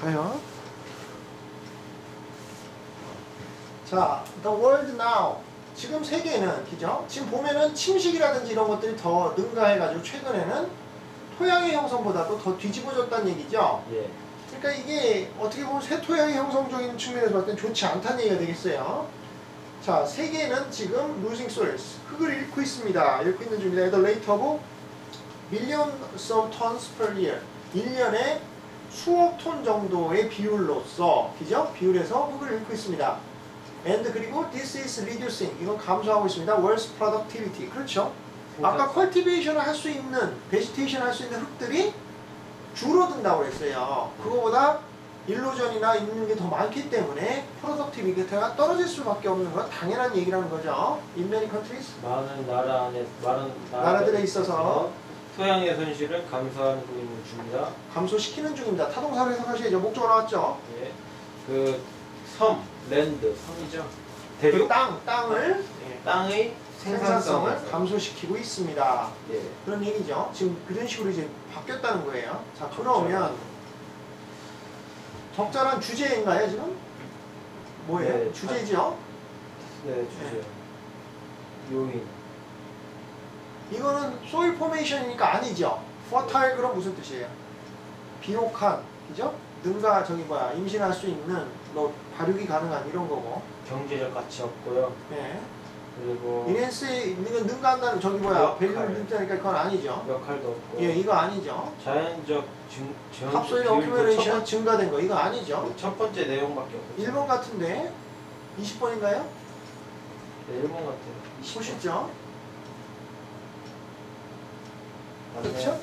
가요. 자, the world now. 지금 세계는, 그죠? 지금 보면은 침식이라든지 이런 것들이 더 능가해가지고 최근에는 토양의 형성보다도 더 뒤집어졌다는 얘기죠. 예. 그러니까 이게 어떻게 보면 새 토양의 형성적인 측면에서 봤을 땐 좋지 않다는 얘기가 되겠어요. 자, 세계는 지금 losing soils, 흙을 잃고 있습니다. 잃고 있는 중입니다. the rate of millions of tons per year. 1년에 수억 톤 정도의 비율로서, 그죠? 비율에서 흙을 잃고 있습니다. and 그리고 this is reducing. 이건 감소하고 있습니다. world's productivity. 그렇죠? 아까 컬티베이션을 할 수 있는, 베지테이션 할 수 있는 흙들이 줄어든다고 했어요. 그거보다 일로전이나 있는 게 더 많기 때문에 프로덕티비티가 떨어질 수밖에 없는 건 당연한 얘기라는 거죠. In many countries. 많은 나라 안에 많은 나라들에 있어서 토양의 손실을 감소하고 있는 중이다. 감소시키는 중입니다. 타동사로 해석하셔야죠. 목적어 나왔죠. 예. 그 섬, 랜드, 섬이죠. 그 대륙, 땅, 땅을 예, 땅의 생산성을 생산성을 감소시키고 있습니다. 예. 그런 얘기죠. 지금 그런 식으로 이제 바뀌었다는 거예요. 자, 그러면 적절한 주제인가요, 지금? 뭐예요? 네, 주제죠? 네, 주제. 요인. 이거는 소일 포메이션이니까 아니죠. fertile 그럼 무슨 뜻이에요? 비옥한, 그죠? 능가 저기 뭐야 임신할 수 있는 뭐 발육이 가능한 이런 거고. 경제적 가치 없고요. 예. 그리고 이렌스에 이건 능가한다는 저기 뭐야. 밸류를 넣다니까 그건 아니죠. 역할도 없고. 예, 이거 아니죠. 자연적 증, 어큐메레이션 첫, 번- 증가된 거 이거 아니죠. 첫 번째 내용밖에 없고. 1번 같은데 20번인가요? 네, 일본 같아요. 보시죠. 맞네요. 그렇죠?